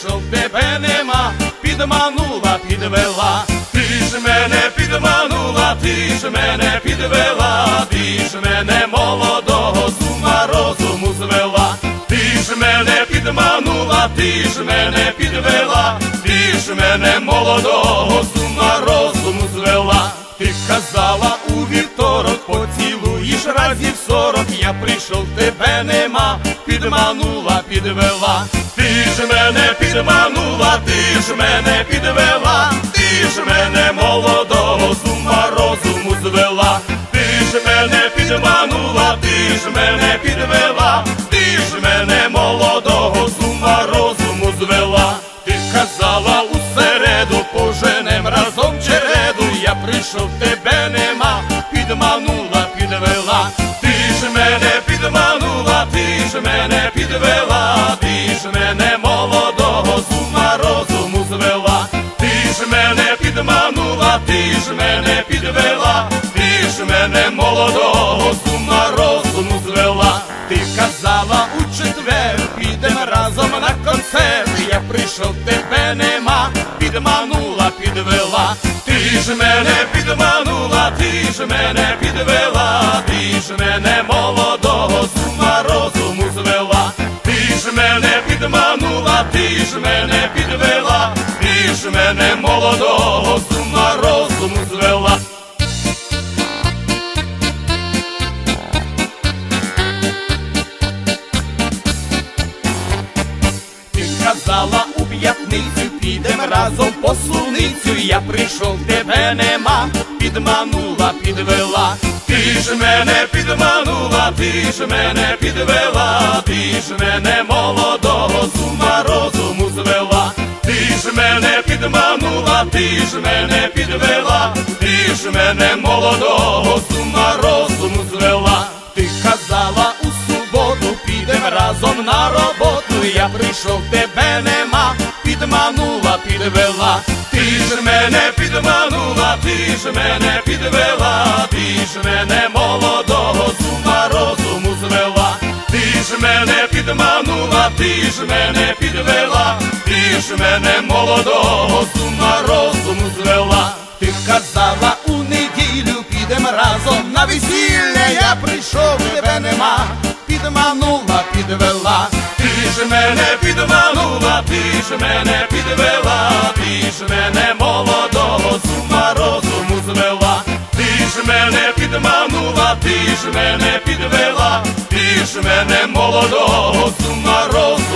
прийшов, тебе нема, підманула, підвела, ти ж мене підманула, ти ж мене підвела, ти ж мене молодого з ума розуму звела, ти ж мене підманула, ти ж мене підвела, ти ж мене молодого з ума розуму звела, ти казала у вівторок, поцілуєш разів сорок, я прийшов, тебе нема, підманула, підвела, ти ж мене підманула, ти ж мене підвела, ти ж мене молодого з ума розуму звела, ти ж мене підманула, ти ж мене підвела, ти ж мене молодого з ума розуму звела, ти казала у середу, поженем разом череду, я прийшов, тебе нема, підманула, мене підвела, ти ж мене молодого з ума розуму звела, ти ж мене підманула, ти ж мене підвела, ти ж мене молодого з ума розуму звела, ти казала у четвер, підем разом на концерт, я прийшов, тебе нема, підманула, підвела, ти ж мене підманула, ти ж мене підвела, ти ж мене молодого казала у п'ятницю, підем разом по суницю, я прийшов, тебе нема, підманула, підвела, ти ж мене підманула, ти ж мене підвела, ти ж мене молодого з ума розуму звела, ти ж мене підманула, ти ж мене підвела, ти ж мене молодого з ума розуму звела, ти казала у суботу, підем разом на роботу, я прийшов, тебе ти ж мене підвела, ти ж мене молодого з ума розуму звела, ти ж мене підманула, ти ж мене підвела, ти ж мене молодого з ума розуму звела, ти казала у неділю, підем разом. На весілля, я прийшов, тебе нема, підманула, мене підманула, ти ж мене підвела, ти ж мене молодого сума ума розуму звела, ти ж мене підманула, ти ж мене підвела, ти ж мене молодого сума ума розуму